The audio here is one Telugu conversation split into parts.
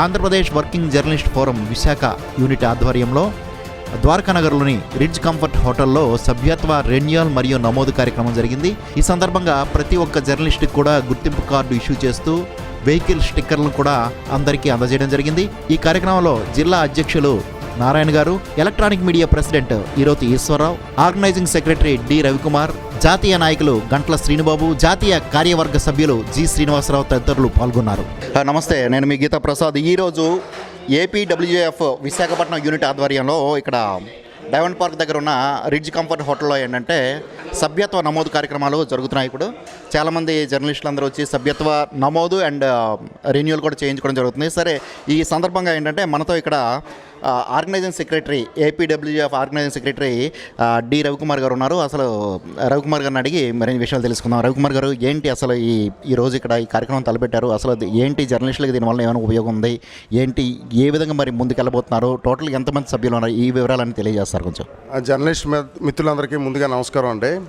Andhra Pradesh working journalist forum Visakha unit ఆధ్వర్యంలో ద్వారకానగర్లోని రిడ్జ్ కంఫర్ట్ హోటల్లో సభ్యత్వ రెన్యువల్ మరియు నమోదు కార్యక్రమం జరిగింది. ఈ సందర్భంగా ప్రతి ఒక్క జర్నలిస్ట్కి కూడా గుర్తింపు కార్డు ఇష్యూ చేస్తూ వెహికల్ స్టిక్కర్లను కూడా అందరికీ అందజేయడం జరిగింది. ఈ కార్యక్రమంలో జిల్లా అధ్యక్షులు నారాయణ గారు electronic media president Eroti Eswararao organising secretary D Ravikumar జాతీయ నాయకులు గంట్ల శ్రీనుబాబు జాతీయ కార్యవర్గ సభ్యులు జి శ్రీనివాసరావు తదితరులు పాల్గొన్నారు. నమస్తే నేను మీ గీతా ప్రసాద్. ఈరోజు ఏపీడబ్ల్యూఎఫ్ విశాఖపట్నం యూనిట్ ఆధ్వర్యంలో ఇక్కడ డైమండ్ పార్క్ దగ్గర ఉన్న రిడ్జ్ కంఫర్ట్ హోటల్లో ఏంటంటే సభ్యత్వ నమోదు కార్యక్రమాలు జరుగుతున్నాయి ఇప్పుడు. చాలామంది జర్నలిస్టులు అందరూ వచ్చి సభ్యత్వ నమోదు అండ్ రెన్యువల్ కూడా చేయించుకోవడం జరుగుతుంది. సరే ఈ సందర్భంగా ఏంటంటే మనతో ఇక్కడ organising secretary APWF organising secretary D Ravikumar గారు ఉన్నారు. అసలు రవికుమార్ గారిని అడిగి మరిన్ని విషయాలు తెలుసుకుందాం. రవికుమార్ గారు ఏంటి అసలు ఈ ఈ రోజు ఇక్కడ ఈ కార్యక్రమం తలపెట్టారు? అసలు ఏంటి జర్నలిస్టులకు దీనివల్ల ఏమైనా ఉపయోగం ఉంది? ఏంటి ఏ విధంగా మరి ముందుకెళ్ళబోతున్నారు? టోటల్ ఎంతమంది సభ్యులు ఉన్నారు? ఈ వివరాలని తెలియజేస్తారు కొంచెం. జర్నలిస్ట్ మి- మిత్రులందరికీ ముందుగా నమస్కారం అండి.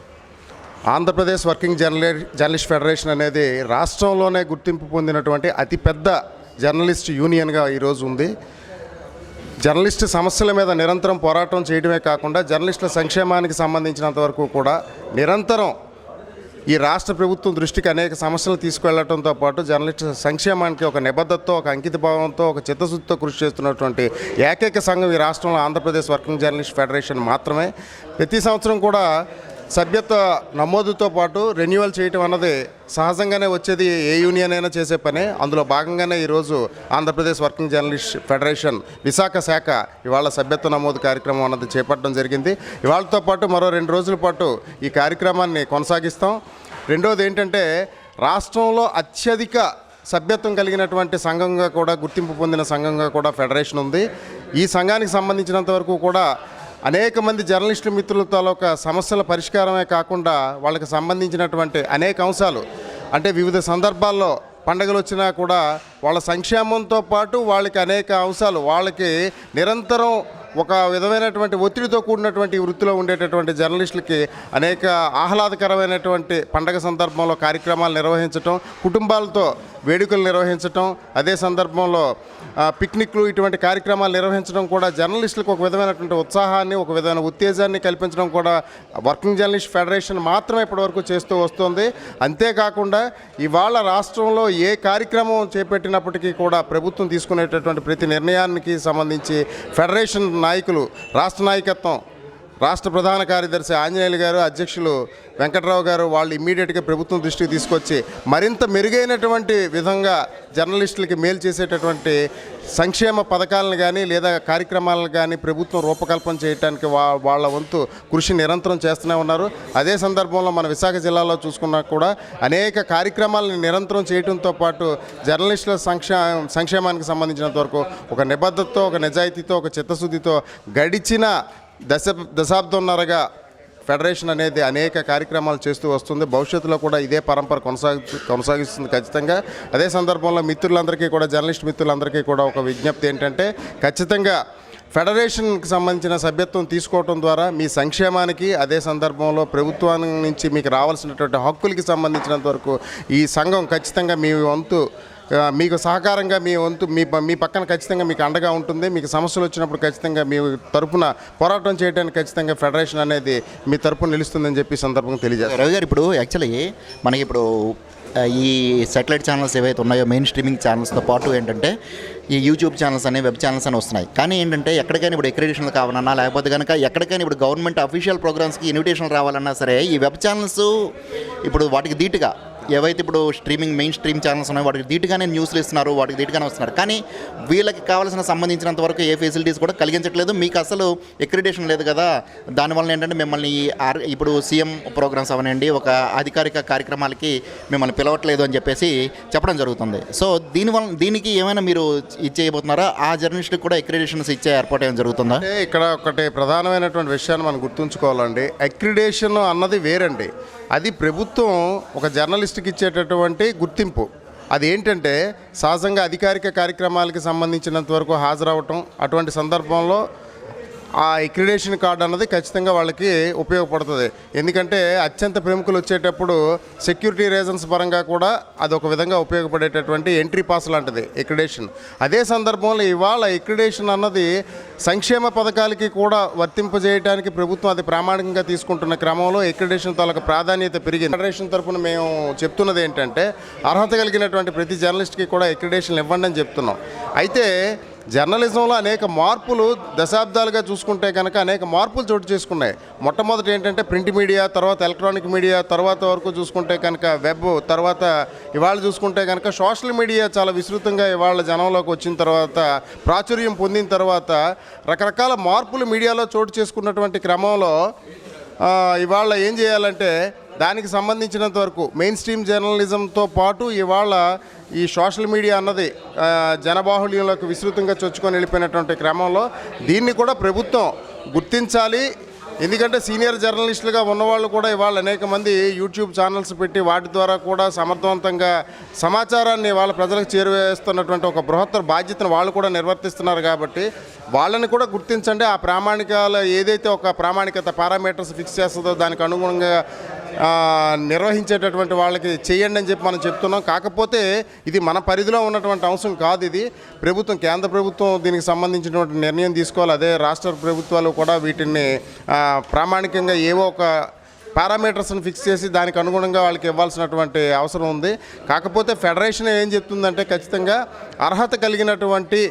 ఆంధ్రప్రదేశ్ వర్కింగ్ జర్నలి జర్నలిస్ట్ ఫెడరేషన్ అనేది రాష్ట్రంలోనే గుర్తింపు పొందినటువంటి అతిపెద్ద జర్నలిస్ట్ యూనియన్గా ఈరోజు ఉంది. జర్నలిస్టు సమస్యల మీద నిరంతరం పోరాటం చేయడమే కాకుండా జర్నలిస్టుల సంక్షేమానికి సంబంధించినంత వరకు కూడా నిరంతరం ఈ రాష్ట్ర ప్రభుత్వం దృష్టికి అనేక సమస్యలు తీసుకువెళ్ళడంతో పాటు జర్నలిస్టు సంక్షేమానికి ఒక నిబద్ధతతో ఒక అంకిత భావంతో ఒక చిత్తశుద్ధితో కృషి చేస్తున్నటువంటి ఏకైక సంఘం ఈ రాష్ట్రంలో ఆంధ్రప్రదేశ్ వర్కింగ్ జర్నలిస్ట్ ఫెడరేషన్ మాత్రమే. ప్రతి సంవత్సరం కూడా సభ్యత్వ నమోదుతో పాటు రెన్యువల్ చేయటం అన్నది సహజంగానే వచ్చేది ఏ యూనియన్ అయినా చేసే పనే. అందులో భాగంగానే ఈరోజు Andhra Pradesh working journalist federation Visakha శాఖ ఇవాళ సభ్యత్వ నమోదు కార్యక్రమం అన్నది చేపట్టడం జరిగింది. ఇవాళతో పాటు మరో రెండు రోజుల పాటు ఈ కార్యక్రమాన్ని కొనసాగిస్తాం. రెండోది ఏంటంటే రాష్ట్రంలో అత్యధిక సభ్యత్వం కలిగినటువంటి సంఘంగా కూడా గుర్తింపు పొందిన సంఘంగా కూడా ఫెడరేషన్ ఉంది. ఈ సంఘానికి సంబంధించినంత వరకు కూడా అనేక మంది జర్నలిస్టు మిత్రుల తాలూకా సమస్యల పరిష్కారమే కాకుండా వాళ్ళకి సంబంధించినటువంటి అనేక అంశాలు అంటే వివిధ సందర్భాల్లో పండగలు వచ్చినా కూడా వాళ్ళ సంక్షేమంతో పాటు వాళ్ళకి అనేక అంశాలు వాళ్ళకి నిరంతరం ఒక విధమైనటువంటి ఒత్తిడితో కూడినటువంటి వృత్తిలో ఉండేటటువంటి జర్నలిస్టులకి అనేక ఆహ్లాదకరమైనటువంటి పండగ సందర్భంలో కార్యక్రమాలు నిర్వహించటం కుటుంబాలతో వేడుకలు నిర్వహించటం అదే సందర్భంలో పిక్నిక్లు ఇటువంటి కార్యక్రమాలు నిర్వహించడం కూడా జర్నలిస్టులకు ఒక విధమైనటువంటి ఉత్సాహాన్ని ఒక విధమైన ఉత్తేజాన్ని కల్పించడం కూడా వర్కింగ్ జర్నలిస్ట్ ఫెడరేషన్ మాత్రమే ఇప్పటివరకు చేస్తూ వస్తుంది. అంతేకాకుండా ఇవాళ రాష్ట్రంలో ఏ కార్యక్రమం చేపట్టినప్పటికీ కూడా ప్రభుత్వం తీసుకునేటటువంటి ప్రతి నిర్ణయానికి సంబంధించి ఫెడరేషన్ నాయకులు రాష్ట్ర నాయకత్వం రాష్ట్ర ప్రధాన కార్యదర్శి ఆంజనేయులు గారు అధ్యక్షులు వెంకట్రావు గారు వాళ్ళు ఇమ్మీడియట్గా ప్రభుత్వం దృష్టికి తీసుకొచ్చి మరింత మెరుగైనటువంటి విధంగా జర్నలిస్టులకి మేలు చేసేటటువంటి సంక్షేమ పథకాలను కానీ లేదా కార్యక్రమాలను కానీ ప్రభుత్వం రూపకల్పన చేయడానికి వా వాళ్ళ వంతు కృషి నిరంతరం చేస్తూనే ఉన్నారు. అదే సందర్భంలో మన విశాఖ జిల్లాలో చూసుకున్నా కూడా అనేక కార్యక్రమాలను నిరంతరం చేయడంతో పాటు జర్నలిస్టుల సంక్షే సంక్షేమానికి సంబంధించినంత వరకు ఒక నిబద్ధతతో ఒక నిజాయితీతో ఒక చిత్తశుద్ధితో గడిచిన దశ దశాబ్దంన్నరగా ఫెడరేషన్ అనేది అనేక కార్యక్రమాలు చేస్తూ వస్తుంది. భవిష్యత్తులో కూడా ఇదే పరంపర కొనసాగు కొనసాగిస్తుంది ఖచ్చితంగా. అదే సందర్భంలో మిత్రులందరికీ కూడా జర్నలిస్ట్ మిత్రులందరికీ కూడా ఒక విజ్ఞప్తి ఏంటంటే ఖచ్చితంగా ఫెడరేషన్కి సంబంధించిన సభ్యత్వం తీసుకోవడం ద్వారా మీ సంక్షేమానికి అదే సందర్భంలో ప్రభుత్వానికి నుంచి మీకు రావాల్సినటువంటి హక్కులకి సంబంధించినంత వరకు ఈ సంఘం ఖచ్చితంగా మీ వంతు మీకు సహకారంగా మీ వంతు మీ ప- మీ పక్కన ఖచ్చితంగా మీకు అండగా ఉంటుంది. మీకు సమస్యలు వచ్చినప్పుడు ఖచ్చితంగా మీ తరపున పోరాటం చేయడానికి ఖచ్చితంగా ఫెడరేషన్ అనేది మీ తరపున నిలుస్తుందని చెప్పి సందర్భంగా తెలియజేస్తారు రవి గారు ఇప్పుడు యాక్చువల్లీ మనకి ఇప్పుడు ఈ సాటిలైట్ ఛానల్స్ ఏవైతే ఉన్నాయో మెయిన్ స్ట్రీమింగ్ ఛానల్స్తో పాటు ఏంటంటే ఈ యూట్యూబ్ ఛానల్స్ అని వెబ్ ఛానల్స్ అని వస్తున్నాయి. కానీ ఏంటంటే ఎక్కడికైనా ఇప్పుడు అక్రెడిషన్లు కావాలన్నా లేకపోతే కనుక ఎక్కడికైనా ఇప్పుడు గవర్నమెంట్ అఫీషియల్ ప్రోగ్రామ్స్కి ఇన్విటేషన్ రావాలన్నా సరే ఈ వెబ్ ఛానల్స్ ఇప్పుడు వాటికి ధీటుగా ఏవైతే ఇప్పుడు స్ట్రీమింగ్ మెయిన్ స్ట్రీమ్ ఛానల్స్ ఉన్నాయో వాటికి ధీటుగానే న్యూస్లు ఇస్తున్నారు వాటికి ధీటుగానే వస్తున్నారు. కానీ వీళ్ళకి కావాల్సిన సంబంధించినంత వరకు ఏ ఫెసిలిటీస్ కూడా కలిగించట్లేదు. మీకు అసలు ఎక్రిడేషన్ లేదు కదా. దానివల్ల ఏంటంటే మిమ్మల్ని ఆర్ ఇప్పుడు సీఎం ప్రోగ్రామ్స్ అవనండి ఒక అధికారిక కార్యక్రమాలకి మిమ్మల్ని పిలవట్లేదు అని చెప్పేసి చెప్పడం జరుగుతుంది. సో దీనివల్ల దీనికి ఏమైనా మీరు ఇచ్చేయబోతున్నారా? ఆ జర్నలిస్ట్కి కూడా ఎక్రిడేషన్స్ ఇచ్చే ఏర్పాటు ఏమైనా జరుగుతుందా? ఇక్కడ ఒకటి ప్రధానమైనటువంటి విషయాన్ని మనం గుర్తుంచుకోవాలండి. అక్రిడేషన్ అన్నది వేరండి. అది ప్రభుత్వం ఒక జర్నలిస్ట్కి ఇచ్చేటటువంటి గుర్తింపు. అది ఏంటంటే సహజంగా అధికారిక కార్యక్రమాలకి సంబంధించినంత వరకు హాజరవటం అటువంటి సందర్భంలో ఆ ఎక్రిడేషన్ కార్డు అన్నది ఖచ్చితంగా వాళ్ళకి ఉపయోగపడుతుంది. ఎందుకంటే అత్యంత ప్రముఖులు వచ్చేటప్పుడు సెక్యూరిటీ రీజన్స్ పరంగా కూడా అది ఒక విధంగా ఉపయోగపడేటటువంటి ఎంట్రీ పాస్ లాంటిది ఎక్రిడేషన్ అదే సందర్భంలో ఇవాళ ఎక్రిడేషన్ అన్నది సంక్షేమ పథకాలకి కూడా వర్తింపజేయడానికి ప్రభుత్వం అది ప్రామాణికంగా తీసుకుంటున్న క్రమంలో ఎక్రిడేషన్ తాలూకు ప్రాధాన్యత పెరిగింది. ఫెడరేషన్ తరఫున మేము చెప్తున్నది ఏంటంటే అర్హత కలిగినటువంటి ప్రతి జర్నలిస్ట్కి కూడా ఎక్రిడేషన్లు ఇవ్వండి అని చెప్తున్నాం. అయితే జర్నలిజంలో అనేక మార్పులు దశాబ్దాలుగా చూసుకుంటే కనుక అనేక మార్పులు చోటు చేసుకున్నాయి. మొట్టమొదటి ఏంటంటే ప్రింట్ మీడియా తర్వాత ఎలక్ట్రానిక్ మీడియా తర్వాత వరకు చూసుకుంటే కనుక వెబ్ తర్వాత ఇవాళ చూసుకుంటే కనుక సోషల్ మీడియా చాలా విస్తృతంగా ఇవాళ జనంలోకి వచ్చిన తర్వాత ప్రాచుర్యం పొందిన తర్వాత రకరకాల మార్పులు మీడియాలో చోటు చేసుకున్నటువంటి క్రమంలో ఇవాళ ఏం చేయాలంటే దానికి సంబంధించినంత వరకు మెయిన్ స్ట్రీమ్ జర్నలిజంతో పాటు ఇవాళ ఈ సోషల్ మీడియా అన్నది జనబాహుళ్యంలోకి విస్తృతంగా చొచ్చుకొని వెళ్ళిపోయినటువంటి క్రమంలో దీన్ని కూడా ప్రభుత్వం గుర్తించాలి. ఎందుకంటే సీనియర్ జర్నలిస్టులుగా ఉన్నవాళ్ళు కూడా ఇవాళ అనేక మంది యూట్యూబ్ ఛానల్స్ పెట్టి వాటి ద్వారా కూడా సమర్థవంతంగా సమాచారాన్ని వాళ్ళ ప్రజలకు చేరువేస్తున్నటువంటి ఒక బృహత్తర బాధ్యతను వాళ్ళు కూడా నిర్వర్తిస్తున్నారు కాబట్టి వాళ్ళని కూడా గుర్తించండి. ఆ ప్రామాణికాలు ఏదైతే ఒక ప్రామాణికత పారామీటర్స్ ఫిక్స్ చేస్తుందో దానికి అనుగుణంగా నిర్వహించేటటువంటి వాళ్ళకి చేయండి అని చెప్పి మనం చెప్తున్నాం. కాకపోతే ఇది మన పరిధిలో ఉన్నటువంటి అంశం కాదు ఇది. ప్రభుత్వం కేంద్ర ప్రభుత్వం దీనికి సంబంధించినటువంటి నిర్ణయం తీసుకోవాలి. అదే రాష్ట్ర ప్రభుత్వాలు కూడా వీటిని ప్రామాణికంగా ఏవో ఒక పారామీటర్స్ని ఫిక్స్ చేసి దానికి అనుగుణంగా వాళ్ళకి ఇవ్వాల్సినటువంటి అవసరం ఉంది. కాకపోతే ఫెడరేషన్ ఏం చెప్తుందంటే ఖచ్చితంగా అర్హత కలిగినటువంటి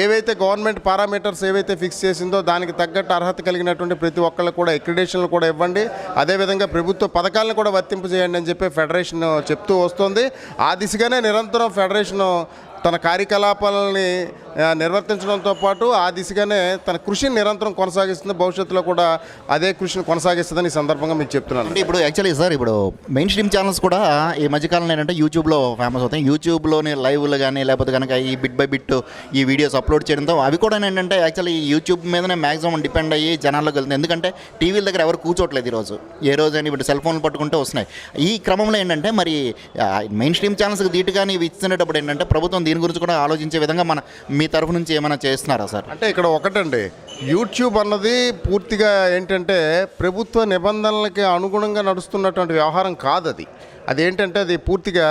ఏవైతే గవర్నమెంట్ పారామీటర్స్ ఏవైతే ఫిక్స్ చేసిందో దానికి తగ్గట్టు అర్హత కలిగినటువంటి ప్రతి ఒక్కళ్ళు కూడా ఎక్రిడేషన్లు కూడా ఇవ్వండి. అదేవిధంగా ప్రభుత్వ పథకాలను కూడా వర్తింపజేయండి అని చెప్పి ఫెడరేషన్ చెప్తూ వస్తుంది. ఆ దిశగానే నిరంతరం ఫెడరేషన్ తన కార్యకలాపాలని నిర్వర్తించడంతో పాటు ఆ దిశగానే తన కృషిని నిరంతరం కొనసాగిస్తుంది. భవిష్యత్తులో కూడా అదే కృషిని కొనసాగిస్తుందని ఈ సందర్భంగా మీకు చెప్తున్నాను. అంటే ఇప్పుడు యాక్చువల్లీ సార్ ఇప్పుడు మెయిన్ స్ట్రీమ్ ఛానల్స్ కూడా ఈ మధ్యకాలంలో ఏంటంటే యూట్యూబ్లో ఫేమస్ అవుతాయి. యూట్యూబ్లోని లైవ్లు కానీ లేకపోతే కనుక ఈ బిట్ బై బిట్ ఈ వీడియోస్ అప్లోడ్ చేయడంతో అవి కూడా ఏంటంటే యాక్చువల్లీ ఈ యూట్యూబ్ మీదనే మ్యాక్సిమం డిపెండ్ అయ్యి జనాల్లోకి వెళ్తుంది ఎందుకంటే టీవీల దగ్గర ఎవరు కూర్చోట్లేదు ఈరోజు ఏ రోజు అని ఇప్పుడు సెల్ ఫోన్లు పట్టుకుంటే వస్తున్నాయి. ఈ క్రమంలో ఏంటంటే మరి మెయిన్ స్ట్రీమ్ ఛానల్స్కి దీటుగాని ఇవి ఇస్తున్నప్పుడు ఏంటంటే ప్రభుత్వం దీని గురించి కూడా ఆలోచించే విధంగా మన మీ తరఫు నుంచి ఏమైనా చేస్తున్నారా సార్? అంటే ఇక్కడ ఒకటండి. యూట్యూబ్ అన్నది పూర్తిగా ఏంటంటే ప్రభుత్వ నిబంధనలకి అనుగుణంగా నడుస్తున్నటువంటి వ్యవహారం కాదు అది అదేంటంటే అది పూర్తిగా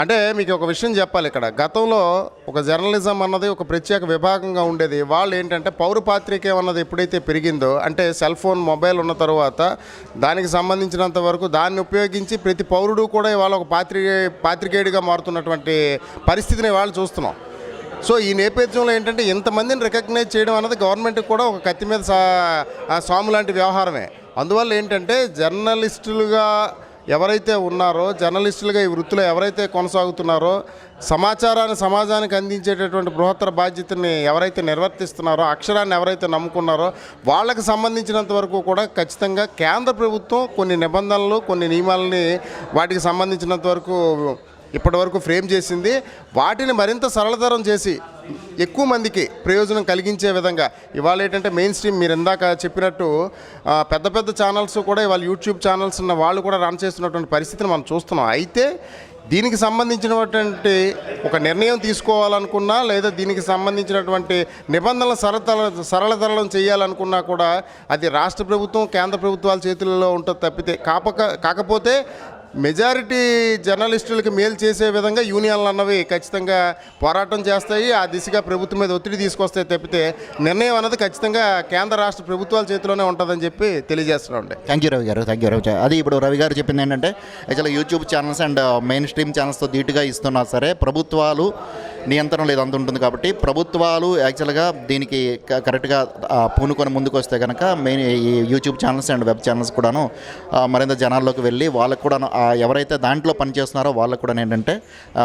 అంటే మీకు ఒక విషయం చెప్పాలి ఇక్కడ. గతంలో ఒక జర్నలిజం అన్నది ఒక ప్రత్యేక విభాగంగా ఉండేది. వాళ్ళు ఏంటంటే పౌర పాత్రికే అన్నది ఎప్పుడైతే పెరిగిందో అంటే సెల్ ఫోన్ మొబైల్ ఉన్న తర్వాత దానికి సంబంధించినంత వరకు దాన్ని ఉపయోగించి ప్రతి పౌరుడు కూడా ఇవాళ ఒక పాత్రి పాత్రికేయుడిగా మారుతున్నటువంటి పరిస్థితిని వాళ్ళు చూస్తున్నాం. సో ఈ నేపథ్యంలో ఏంటంటే ఇంతమందిని రికగ్నైజ్ చేయడం అన్నది గవర్నమెంట్కి కూడా ఒక కత్తి మీద సా సాము లాంటి వ్యవహారమే. అందువల్ల ఏంటంటే జర్నలిస్టులుగా ఎవరైతే ఉన్నారో జర్నలిస్టులుగా ఈ వృత్తిలో ఎవరైతే కొనసాగుతున్నారో సమాచారాన్ని సమాజానికి అందించేటటువంటి బృహత్తర బాధ్యతని ఎవరైతే నిర్వర్తిస్తున్నారో అక్షరాన్ని ఎవరైతే నమ్ముకున్నారో వాళ్ళకి సంబంధించినంత వరకు కూడా ఖచ్చితంగా కేంద్ర ప్రభుత్వం కొన్ని నిబంధనలు కొన్ని నియమాలని వాటికి సంబంధించినంత వరకు ఇప్పటివరకు ఫ్రేమ్ చేసింది. వాటిని మరింత సరళతరం చేసి ఎక్కువ మందికి ప్రయోజనం కలిగించే విధంగా. ఇవాళ ఏంటంటే మెయిన్ స్ట్రీమ్ మీరు ఇందాక చెప్పినట్టు పెద్ద పెద్ద ఛానల్స్ కూడా ఇవాళ యూట్యూబ్ ఛానల్స్ ఉన్న వాళ్ళు కూడా రన్ చేస్తున్నటువంటి పరిస్థితిని మనం చూస్తున్నాం. అయితే దీనికి సంబంధించినటువంటి ఒక నిర్ణయం తీసుకోవాలనుకున్నా లేదా దీనికి సంబంధించినటువంటి నిబంధనల సరతల సరళతరం చేయాలనుకున్నా కూడా అది రాష్ట్ర ప్రభుత్వం కేంద్ర ప్రభుత్వాల చేతుల్లో ఉంటుంది తప్పితే కాపక కాకపోతే మెజారిటీ జర్నలిస్టులకు మేలు చేసే విధంగా యూనియన్లు అన్నవి ఖచ్చితంగా పోరాటం చేస్తాయి. ఆ దిశగా ప్రభుత్వం మీద ఒత్తిడి తీసుకొస్తాయి తప్పితే నిర్ణయం అన్నది ఖచ్చితంగా కేంద్ర రాష్ట్ర ప్రభుత్వాల చేతిలోనే ఉంటుందని చెప్పి తెలియజేస్తున్నాం థ్యాంక్ యూ రవి గారు. థ్యాంక్ యూ రవి అది ఇప్పుడు రవి గారు చెప్పింది ఏంటంటే యాక్చువల్గా YouTube channels and mainstream ఛానల్స్తో ధీటుగా ఇస్తున్నా సరే ప్రభుత్వాలు నియంత్రణ లేదు అంత ఉంటుంది కాబట్టి ప్రభుత్వాలు యాక్చువల్గా దీనికి క- కరెక్ట్గా పూనుకొని ముందుకు వస్తే కనుక మెయిన్ ఈ YouTube channels and web channels కూడాను మరింత జనాల్లోకి వెళ్ళి వాళ్ళకు కూడా ఎవరైతే దాంట్లో పనిచేస్తున్నారో వాళ్ళకు కూడా ఏంటంటే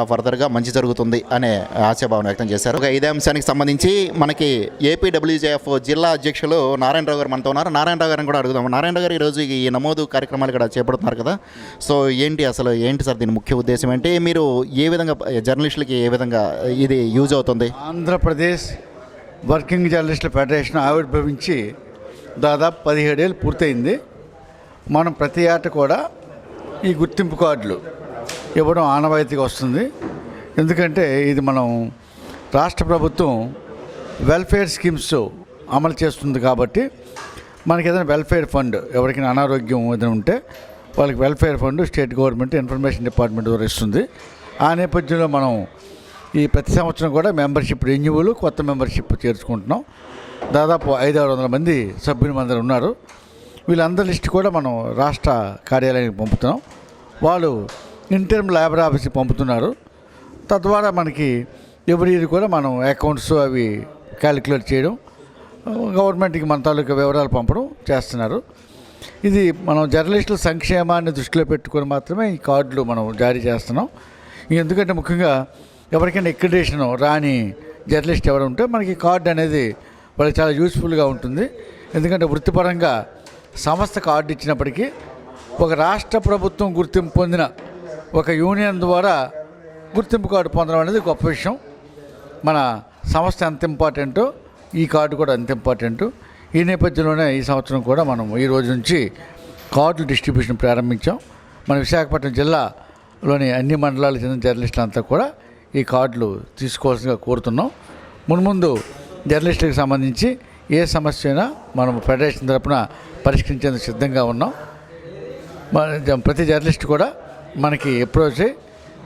ఫర్దర్గా మంచి జరుగుతుంది అనే ఆశాభావన వ్యక్తం చేశారు. ఒక ఇదే అంశానికి సంబంధించి మనకి ఏపీడబ్ల్యూజేఎఫ్ జిల్లా అధ్యక్షులు నారాయణరావు గారు మనతో ఉన్నారు. నారాయణరావు గారిని కూడా అడుగుదాం. నారాయణరావు గారు ఈరోజు ఈ నమోదు కార్యక్రమాలు ఇక్కడ చేపడుతున్నారు కదా. సో ఏంటి అసలు ఏంటి సార్ దీని ముఖ్య ఉద్దేశం ఏంటి? మీరు ఏ విధంగా జర్నలిస్టులకి ఏ విధంగా ఇది యూజ్ అవుతుంది? ఆంధ్రప్రదేశ్ వర్కింగ్ జర్నలిస్టుల ఫెడరేషన్ ఆవిర్భవించి దాదాపు పదిహేడేళ్ళు పూర్తయింది. మనం ప్రతి ఏట కూడా ఈ గుర్తింపు కార్డులు ఇవ్వడం ఆనవాయితీగా వస్తుంది. ఎందుకంటే ఇది మనం రాష్ట్ర ప్రభుత్వం వెల్ఫేర్ స్కీమ్స్ అమలు చేస్తుంది కాబట్టి మనకి ఏదైనా వెల్ఫేర్ ఫండ్ ఎవరికైనా అనారోగ్యం ఏదైనా ఉంటే వాళ్ళకి welfare fund state government information department ద్వారా ఇస్తుంది. ఆ నేపథ్యంలో మనం ఈ ప్రతి సంవత్సరం కూడా మెంబర్షిప్ రెన్యువల్ కొత్త మెంబర్షిప్ చేర్చుకుంటున్నాం. దాదాపు ఐదు ఆరు వందల మంది సభ్యులు మందరు ఉన్నారు. వీళ్ళందరి లిస్ట్ కూడా మనం రాష్ట్ర కార్యాలయానికి పంపుతున్నాం. వాళ్ళు ఇంటర్మ్ లేబర్ ఆఫీస్కి పంపుతున్నారు. తద్వారా మనకి ఎవరి ఇయర్ కూడా మనం అకౌంట్స్ అవి క్యాలిక్యులేట్ చేయడం గవర్నమెంట్కి మన తాలూకా వివరాలు పంపడం చేస్తున్నారు. ఇది మనం జర్నలిస్టుల సంక్షేమాన్ని దృష్టిలో పెట్టుకొని మాత్రమే ఈ కార్డులు మనం జారీ చేస్తున్నాం. ఎందుకంటే ముఖ్యంగా ఎవరికైనా ఎక్రిడేషన్ రాని జర్నలిస్ట్ ఎవరు ఉంటే మనకి కార్డు అనేది వాళ్ళకి చాలా యూస్ఫుల్గా ఉంటుంది. ఎందుకంటే వృత్తిపరంగా సంస్థ కార్డు ఇచ్చినప్పటికీ ఒక రాష్ట్ర ప్రభుత్వం గుర్తింపు పొందిన ఒక యూనియన్ ద్వారా గుర్తింపు కార్డు పొందడం అనేది గొప్ప విషయం. మన సంస్థ ఎంత ఇంపార్టెంటో ఈ కార్డు కూడా అంత ఇంపార్టెంటు. ఈ నేపథ్యంలోనే ఈ సంవత్సరం కూడా మనం ఈ రోజు నుంచి కార్డులు డిస్ట్రిబ్యూషన్ ప్రారంభించాం. మన విశాఖపట్నం జిల్లాలోని అన్ని మండలాలకు చెందిన జర్నలిస్టులంతా కూడా ఈ కార్డులు తీసుకోవాల్సిందిగా కోరుతున్నాం. మున్ముందు జర్నలిస్టులకు సంబంధించి ఏ సమస్య అయినా మనం ఫెడరేషన్ తరపున పరిష్కరించేందుకు సిద్ధంగా ఉన్నాం. మన ప్రతి జర్నలిస్ట్ కూడా మనకి అప్రోచ్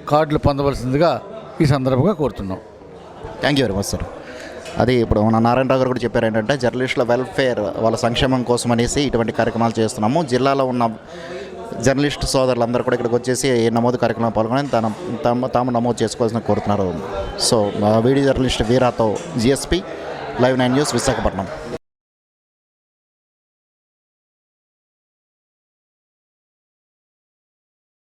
కార్డులు పొందవలసిందిగా ఈ సందర్భంగా కోరుతున్నాం. Thank you very much sir. అది ఇప్పుడు మన నారాయణరావు గారు కూడా చెప్పారు ఏంటంటే జర్నలిస్టుల వెల్ఫేర్ వాళ్ళ సంక్షేమం కోసం అనేసి ఇటువంటి కార్యక్రమాలు చేస్తున్నాము. జిల్లాలో ఉన్న జర్నలిస్ట్ సోదరులందరూ కూడా ఇక్కడికి వచ్చేసి ఈ నమోదు కార్యక్రమం పాల్గొని తన తమ తాము నమోదు చేసుకోవాల్సిన కోరుతున్నారు. So video journalist వీరాతో GSP live nine news Visakhapatnam.